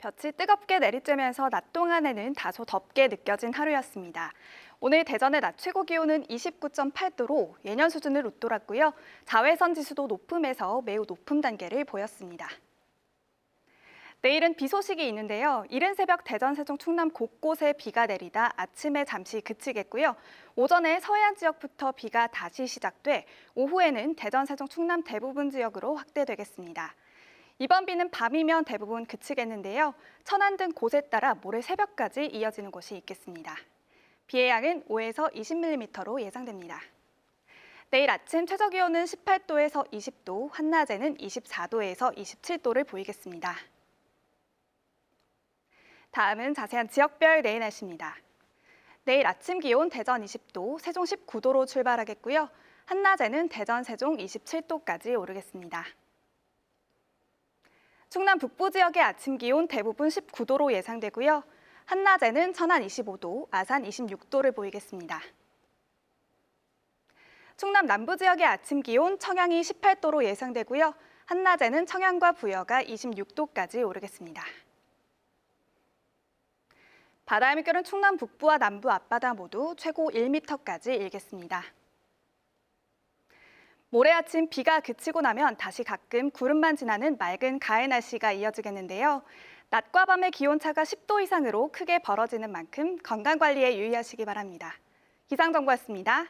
볕이 뜨겁게 내리쬐면서 낮 동안에는 다소 덥게 느껴진 하루였습니다. 오늘 대전의 낮 최고 기온은 29.8도로 예년 수준을 웃돌았고요. 자외선 지수도 높음에서 매우 높은 단계를 보였습니다. 내일은 비 소식이 있는데요. 이른 새벽 대전, 세종, 충남 곳곳에 비가 내리다 아침에 잠시 그치겠고요. 오전에 서해안 지역부터 비가 다시 시작돼 오후에는 대전, 세종, 충남 대부분 지역으로 확대되겠습니다. 이번 비는 밤이면 대부분 그치겠는데요. 천안 등 곳에 따라 모레 새벽까지 이어지는 곳이 있겠습니다. 비의 양은 5에서 20mm로 예상됩니다. 내일 아침 최저 기온은 18도에서 20도, 한낮에는 24도에서 27도를 보이겠습니다. 다음은 자세한 지역별 내일 날씨입니다. 내일 아침 기온 대전 20도, 세종 19도로 출발하겠고요. 한낮에는 대전, 세종 27도까지 오르겠습니다. 충남 북부 지역의 아침 기온 대부분 19도로 예상되고요. 한낮에는 천안 25도, 아산 26도를 보이겠습니다. 충남 남부 지역의 아침 기온 청양이 18도로 예상되고요. 한낮에는 청양과 부여가 26도까지 오르겠습니다. 바다의 물결은 충남 북부와 남부 앞바다 모두 최고 1m까지 일겠습니다. 모레 아침 비가 그치고 나면 다시 가끔 구름만 지나는 맑은 가을 날씨가 이어지겠는데요. 낮과 밤의 기온차가 10도 이상으로 크게 벌어지는 만큼 건강 관리에 유의하시기 바랍니다. 기상정보였습니다.